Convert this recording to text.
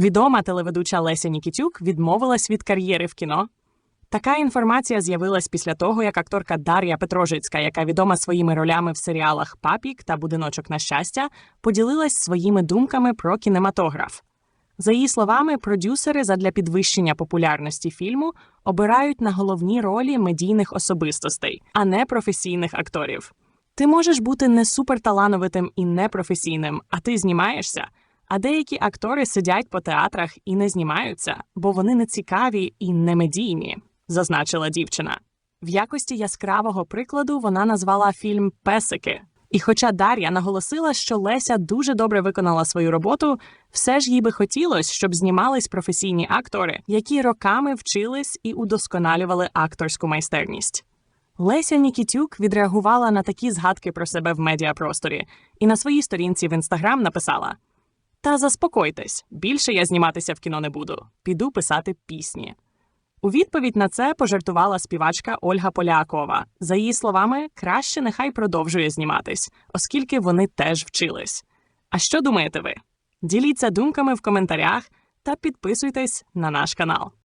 Відома телеведуча Леся Нікітюк відмовилась від кар'єри в кіно. Така інформація з'явилась після того, як акторка Дар'я Петрожицька, яка відома своїми ролями в серіалах Папік та Будиночок на щастя, поділилась своїми думками про кінематограф. За її словами, продюсери задля підвищення популярності фільму обирають на головні ролі медійних особистостей, а не професійних акторів. Ти можеш бути не суперталановитим і непрофесійним, а ти знімаєшся. А деякі актори сидять по театрах і не знімаються, бо вони не цікаві і не медійні, зазначила дівчина. В якості яскравого прикладу вона назвала фільм Песики. І хоча Дар'я наголосила, що Леся дуже добре виконала свою роботу, все ж їй би хотілося, щоб знімались професійні актори, які роками вчились і удосконалювали акторську майстерність. Леся Нікітюк відреагувала на такі згадки про себе в медіапросторі і на своїй сторінці в інстаграм написала: Та заспокойтесь, більше я зніматися в кіно не буду. Піду писати пісні. У відповідь на це пожартувала співачка Ольга Полякова. За її словами, краще нехай продовжує зніматись, оскільки вони теж вчились. А що думаєте ви? Діліться думками в коментарях та підписуйтесь на наш канал.